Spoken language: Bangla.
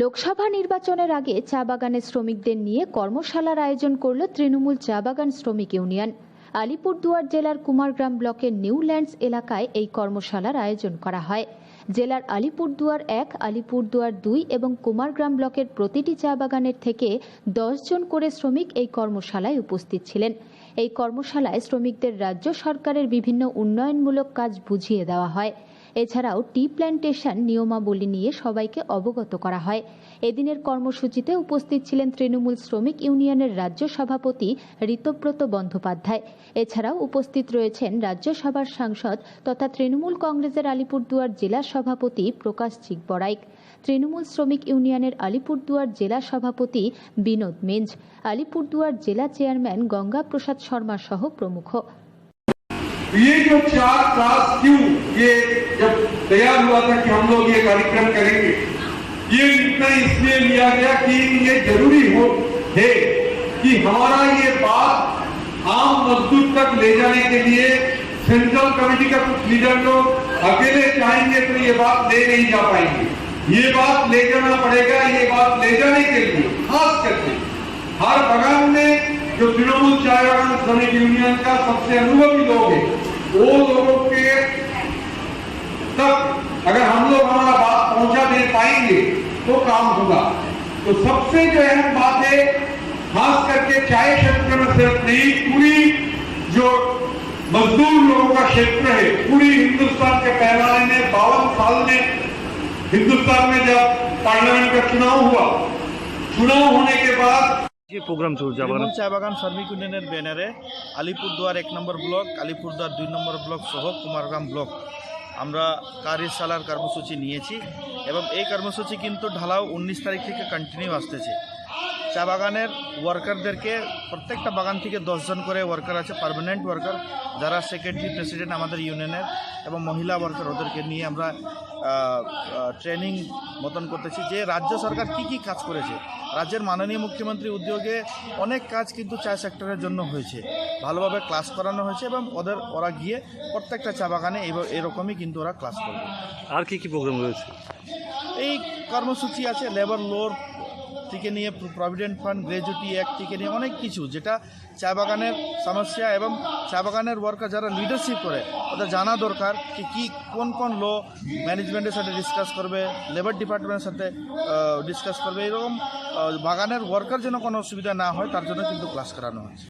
লোকসভা নির্বাচনের আগে চা বাগানের শ্রমিকদের নিয়ে কর্মশালার আয়োজন করল তৃণমূল চা বাগান শ্রমিক ইউনিয়ন। আলিপুরদুয়ার জেলার কুমারগ্রাম ব্লকের নিউল্যান্ডস এলাকায় এই কর্মশালার আয়োজন করা হয়। জেলার আলিপুরদুয়ার এক, আলিপুরদুয়ার দুই এবং কুমারগ্রাম ব্লকের প্রতিটি চা বাগানের থেকে দশ জন করে শ্রমিক এই কর্মশালায় উপস্থিত ছিলেন। এই কর্মশালায় শ্রমিকদের রাজ্য সরকারের বিভিন্ন উন্নয়নমূলক কাজ বুঝিয়ে দেওয়া হয়। এছাড়াও টি প্ল্যান্টেশন নিয়মাবলী নিয়ে সবাইকে অবগত করা হয় এদিনের কর্মসূচিতে উপস্থিত ছিলেন তৃণমূল শ্রমিক ইউনিয়নের রাজ্য সভাপতি ঋতব্রত বন্দ্যোপাধ্যায় এছাড়াও উপস্থিত রয়েছেন রাজ্যসভার সাংসদ তথা তৃণমূল কংগ্রেসের আলিপুরদুয়ার জেলা সভাপতি প্রকাশ চিকবড়াইক তৃণমূল শ্রমিক ইউনিয়নের আলিপুরদুয়ার জেলা সভাপতি বিনোদ মেঞ্জ আলিপুরদুয়ার জেলা চেয়ারম্যান গঙ্গা প্রসাদ শর্মা সহ প্রমুখ तो ये जो चार क्लास क्यों ये जब तैयार हुआ था कि हम लोग ये कार्यक्रम करेंगे। ये निर्णय इसलिए लिया गया कि ये ज़रूरी हो, है कि हमारा ये बात आम मजदूर तक ले जाने के लिए सेंट्रल कमेटी का कुछ लीडर लोग अकेले चाहेंगे तो ये बात ले नहीं जा पाएँगे। ये बात ले जाना पड़ेगा, ये बात ले जाने के लिए, खास करके हर बगान में जो तृणमूल चाय श्रमिक यूनियन का सबसे अनुभवी लोग हैं, वो लोगों के तक अगर हम लोग हमारा बात पहुंचा दे पाएंगे तो काम होगा तो सबसे जो अहम बात है खास करके चाय क्षेत्र में सिर्फ नहीं पूरी जो मजदूर लोगों का क्षेत्र है पूरी हिंदुस्तान के पैमाने में बावन साल में हिंदुस्तान में जब पार्लियामेंट का चुनाव हुआ चुनाव होने के बाद যে প্রোগ্রাম চলছে আবার তৃণমূল চা বাগান শ্রমিক ইউনিয়নের ব্যানারে আলিপুরদুয়ার এক নম্বর ব্লক আলিপুরদুয়ার দুই নম্বর ব্লক সহ কুমারগ্রাম ব্লক আমরা কার্যশালার কর্মসূচি নিয়েছি এবং এই কর্মসূচি কিন্তু ঢালাও উনিশ তারিখ থেকে কন্টিনিউ আসতেছে। চা বাগানের ওয়ার্কারদেরকে প্রত্যেকটা বাগান থেকে দশজন করে ওয়ার্কার আছে পারমানেন্ট ওয়ার্কার যারা সেক্রেটারি প্রেসিডেন্ট আমাদের ইউনিয়নের এবং মহিলা ওয়ার্কার ওদেরকে নিয়ে আমরা ট্রেনিং মতন করতেছি। যে রাজ্য সরকার কি কি কাজ করেছে রাজ্যের মাননীয় মুখ্যমন্ত্রী উদ্যোগে অনেক কাজ কিন্তু চা সেক্টরের জন্য হয়েছে। ভালোভাবে ক্লাস করানো হয়েছে এবং ওদের ওরা গিয়ে প্রত্যেকটা চা বাগানে এরকমই কিন্তু ওরা ক্লাস করবে। আর কি কি প্রোগ্রাম রয়েছে? এই কর্মসূচি আছে লেবার লোর থেকে নিয়ে প্রভিডেন্ট ফান্ড গ্রেজুটি অ্যাক্ট থেকে নিয়ে অনেক কিছু, যেটা চা বাগানের সমস্যা এবং চা বাগানের ওয়ার্কার যারা লিডারশিপ করে, ওদের জানা দরকার কি কী, কোন কোন ল ম্যানেজমেন্টের সাথে ডিসকাস করবে লেবার ডিপার্টমেন্টের সাথে ডিসকাস করবে, এরকম বাগানের ওয়ার্কার যেন কোনো অসুবিধা না হয়, তার জন্য কিন্তু ক্লাস করানো হচ্ছে।